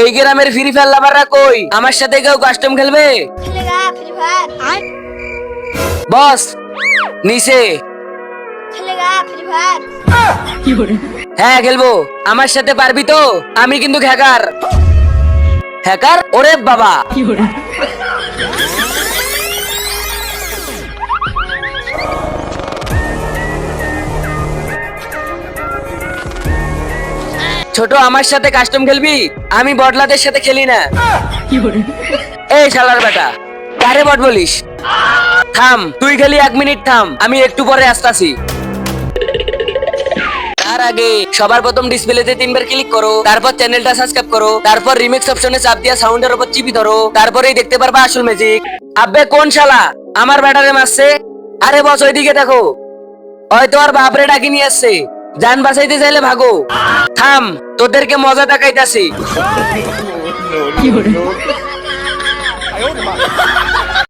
এই গ্রামের free fire লাভাররা কই? আমার সাথে কেউ কাস্টম খেলবে? খেলেগা ফ্রি ফায়ার বস নিচে। খেলেগা ফ্রি ফায়ার হ্যাঁ খেলব। আমার সাথে পারবি তো? আমি কিন্তু হ্যাকার হ্যাকার ওরে বাবা। ছোট আমার সাথে কাস্টম খেলবি? আমি বটলাদের সাথে খেলি না। এই শালার বেটা, কারে বট বলিস? থাম, তুই খেলি এক মিনিট থাম, আমি একটু পরে আসতাছি। তার আগে, সবার প্রথম ডিসপ্লেতে তিনবার ক্লিক করো, তারপর চ্যানেলটা সাবস্ক্রাইব করো, তারপর রিমিক্স অপশনে চাপ দিয়া সাউন্ডের উপর চিপি ধরো, তারপরেই দেখতে পারবা আসল ম্যাজিক আব্বে, কোন শালা? আমার ব্যাটারে মারছে? আরে বস, ওইদিকে দেখো। হয়তো আর বাপরে ডাকি নিয়ে আসছে। যান বাঁচাইতে চাইলে ভাগো। থাম তোদেরকে মজা দেখাইতাছি।